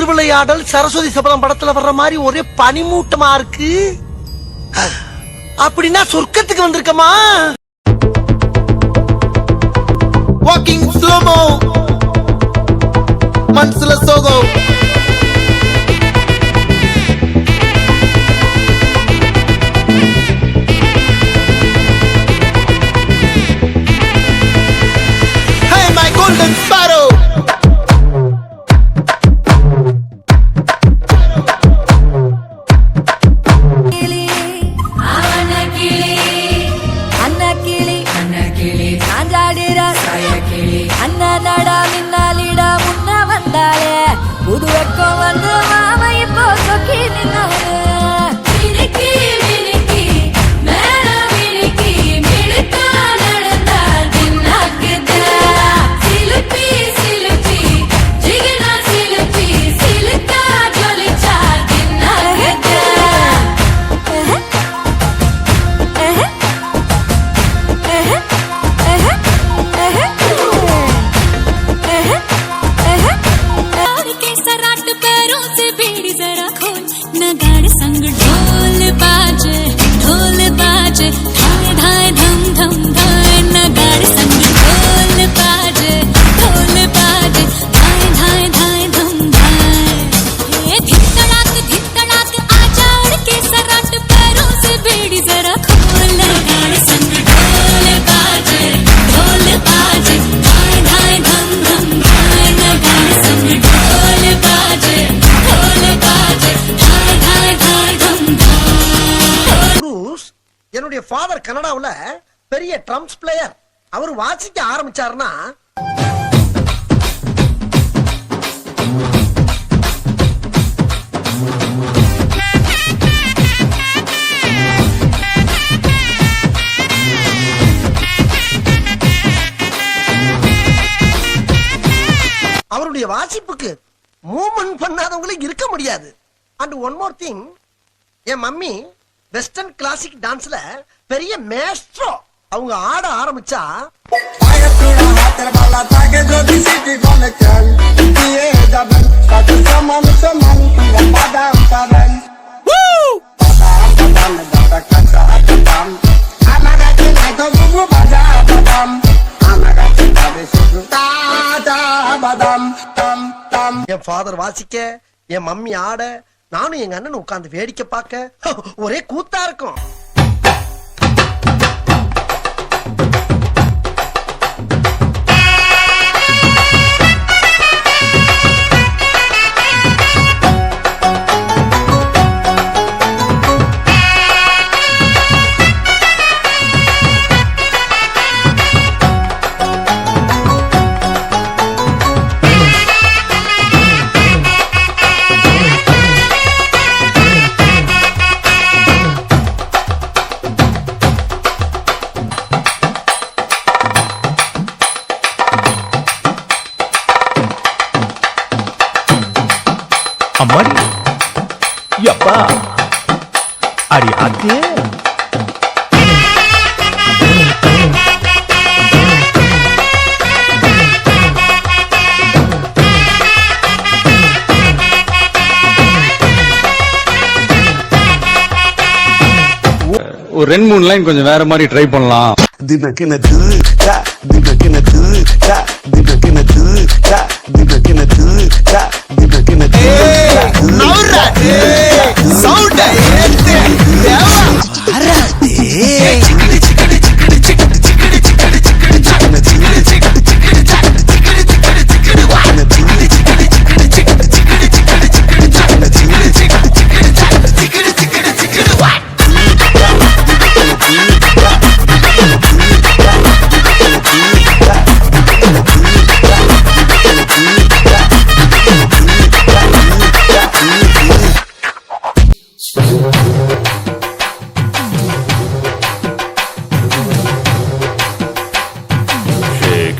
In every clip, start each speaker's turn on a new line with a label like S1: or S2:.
S1: திருவிளையாடல் சரஸ்வதி சபதம் படத்துல வர்ற மாதிரி ஒரே பனிமூட்டமா இருக்கு அப்படின்னா சொர்க்கத்துக்கு வந்திருக்கமா?
S2: வாக்கிங் ஸ்லோமோ மனசுல சோகம்.
S3: Kau anda mamai po
S1: sakit na father கனடாவுல பெரிய ட்ரம்ஸ் பிளேயர். அவர் வாசிக்க ஆரம்பிச்சாருன்னா அவருடைய வாசிப்புக்கு மூவ்மெண்ட் பண்ணாதவங்களே இருக்க முடியாது. அண்ட் ஒன் மோர் திங் என் மம்மி வெஸ்டர்ன் கிளாசிக் டான்ஸ்ல பெரிய மேஸ்ட்ரோ அவங்க ஆட ஆரம்பிச்சா என் ஃபாதர் வாசிக்க என் மம்மி ஆட நானும் எங்க அண்ணன் உட்கார்ந்து வேடிக்கை பார்க்க ஒரே கூத்தா இருக்கும்.
S4: அம்மாடி யப்பா அடி ஆத்தே
S5: ஒரு ரெண்டு மூணு லைன் கொஞ்சம் வேற மாதிரி ட்ரை பண்ணலாம்.
S6: Dinakina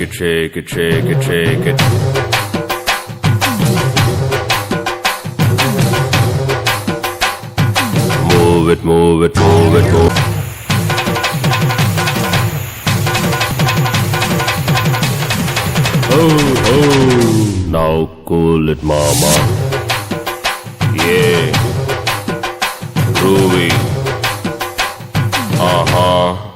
S4: shake it, shake it, shake it, shake it. Move it, move it, move it, move it. Oh, oh, now cool it, mama. Yeah, groovy. Uh huh.